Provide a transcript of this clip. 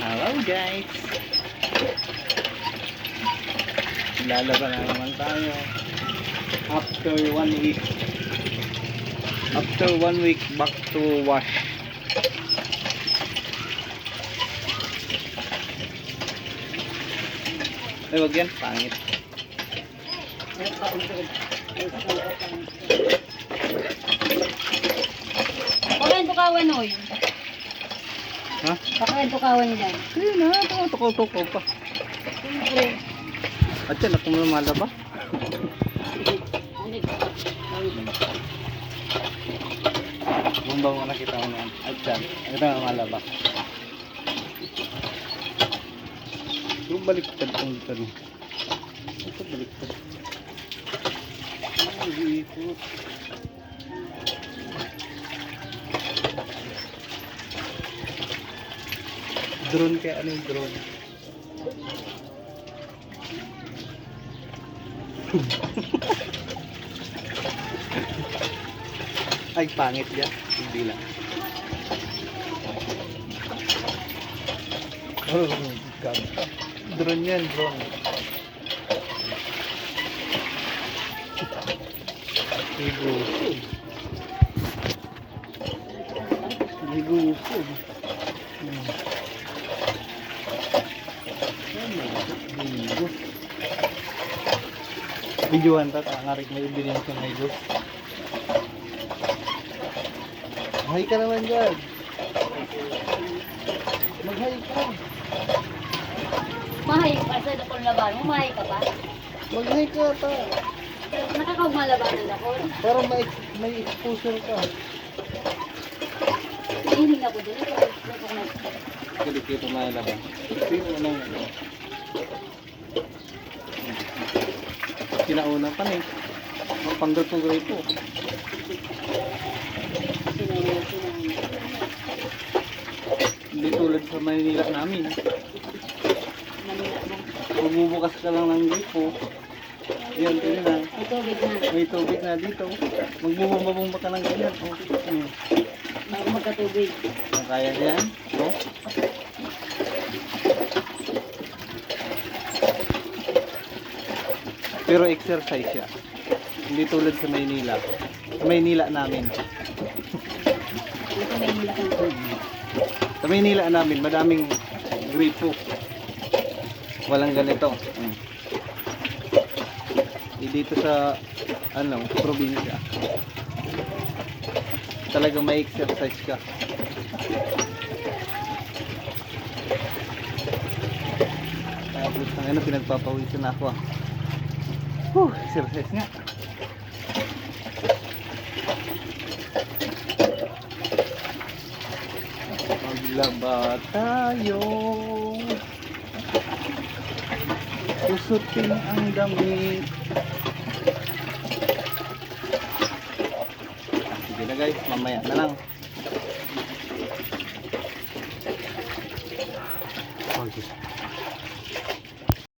Hello guys! Lalaban na naman tayo. After one week. After one week, back to wash. Ay, wag yan. Pangit. Pakain tukawan oy. Ha? Pakain tukawan dyan. Ayun na, tukaw-tukaw pa. Siyempre. At yan, ako lumala ba? Bumba mo nakita mo yan. At yan, ito ang malaba. Yung baliktad ang dito. Ito baliktad. Ay, ikot. Drone kaya ano yung drone? Ay, pangit yan. Hindi lang. Oh. Drone yan, drone. Higusog. Higusog. Hmm. Ano? Higos. Videohan ta, tangarik na yung binigyan sa higos. Hay ka naman dyan. Mag-hay ka. Mahay ka sa dakol laban mo. Mahay ka pa. Mag-hay ka ta. Nakakaumalaban na dakol. Para may, may exposure ka. Hinihiling ako dun. Ito, ito, ito, Kulit ito na laban. Sino ano ano? Kinauna pa na eh. Ang panggatugay po. Sinayin, sinayin. Hindi tulad sa Manila namin. Magbubukas ka lang ng gripo. Yan, tingnan na. May tubig na. May tubig na dito. Magbubumba-bumba ka ng ganyan. Oh. Hmm. Bago magkatubig. Kaya yan. No? Pero exercise siya. Hindi tulad sa Maynila. Sa Maynila namin. Dito may nila kang tubig. Sa Maynila namin, madaming gripo. Walang ganito. Hmm. Eh, dito sa ano, probinsya. Talagang may exercise ka. Tapos ano, pinagpapawisan ako ah. Whew, exercise nga. Maglaba tayo. Pusutin ang damit. Sige na guys, mamaya na lang.